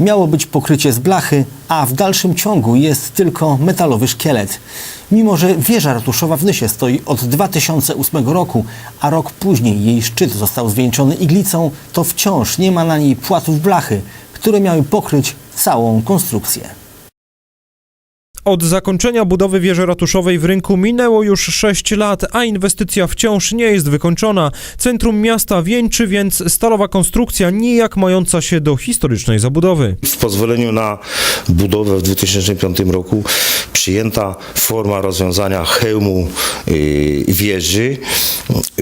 Miało być pokrycie z blachy, a w dalszym ciągu jest tylko metalowy szkielet. Mimo, że wieża ratuszowa w Nysie stoi od 2008 roku, a rok później jej szczyt został zwieńczony iglicą, to wciąż nie ma na niej płatów blachy, które miały pokryć całą konstrukcję. Od zakończenia budowy wieży ratuszowej w rynku minęło już 6 lat, a inwestycja wciąż nie jest wykończona. Centrum miasta wieńczy więc stalowa konstrukcja nijak mająca się do historycznej zabudowy. W pozwoleniu na budowę w 2005 roku przyjęta forma rozwiązania hełmu y, wieży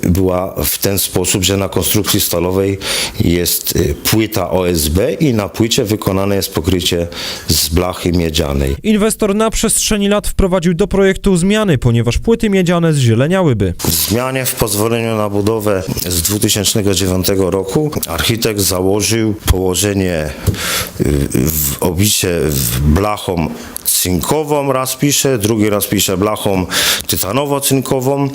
była w ten sposób, że na konstrukcji stalowej jest y, płyta OSB i na płycie wykonane jest pokrycie z blachy miedzianej. Inwestor na przestrzeni lat wprowadził do projektu zmiany, ponieważ płyty miedziane zzieleniałyby. W zmianie w pozwoleniu na budowę z 2009 roku architekt założył położenie y, w obicie w blachą cynkową raz pisze, drugi raz pisze blachą tytanowo-cynkową.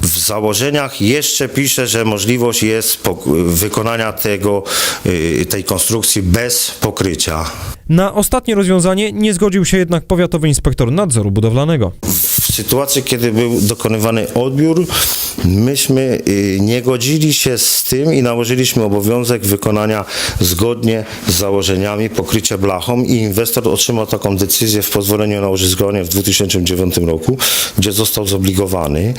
W założeniach jeszcze pisze, że możliwość jest wykonania tego, y, tej konstrukcji bez pokrycia. Na ostatnie rozwiązanie nie zgodził się jednak powiatowy inspektor nadzoru budowlanego. W sytuacji, kiedy był dokonywany odbiór, myśmy y, nie godzili się z tym i nałożyliśmy obowiązek wykonania zgodnie z założeniami pokrycia blachą i inwestor otrzymał taką decyzję w pozwoleniu na użytkowanie w 2009 roku, gdzie został zobligowany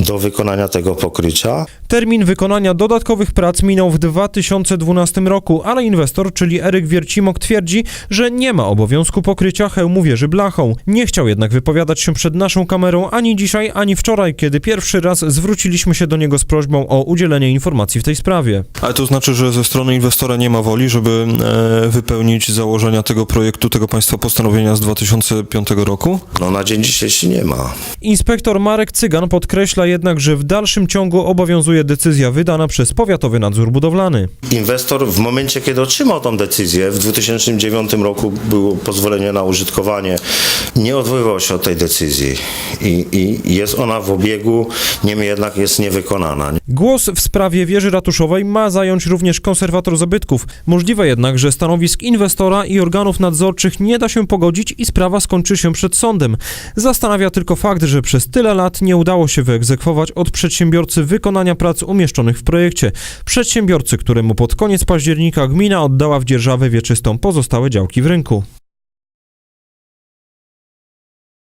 do wykonania tego pokrycia. Termin wykonania dodatkowych prac minął w 2012 roku, ale inwestor, czyli Eryk Wiercimok, twierdzi, że nie ma obowiązku pokrycia hełmu wieży blachą. Nie chciał jednak wypowiadać się przed naszą kamerą ani dzisiaj, ani wczoraj, kiedy pierwszy raz zwróciliśmy się do niego z prośbą o udzielenie informacji w tej sprawie. Ale to znaczy, że ze strony inwestora nie ma woli, żeby e, wypełnić założenia tego projektu, tego państwa postanowienia z 2005 roku? No na dzień dzisiejszy nie ma. Inspektor Marek Cygan podkreśla jednak, że w dalszym ciągu obowiązuje decyzja wydana przez Powiatowy Nadzór Budowlany. Inwestor w momencie, kiedy otrzymał tą decyzję, w 2009 roku było pozwolenie na użytkowanie, nie odwoływał się od tej decyzji i, i jest ona w obiegu, niemniej jednak jest niewykonana. Głos w sprawie wieży ratuszowej ma zająć również konserwator zabytków. Możliwe jednak, że stanowisk inwestora i organów nadzorczych nie da się pogodzić i sprawa skończy się przed sądem. Zastanawia tylko fakt, że przez tyle lat nie udało się wyegzekwować od przedsiębiorcy wykonania prac umieszczonych w projekcie. Przedsiębiorcy, któremu pod koniec października gmina oddała w dzierżawę wieczystą pozostałe działki w rynku.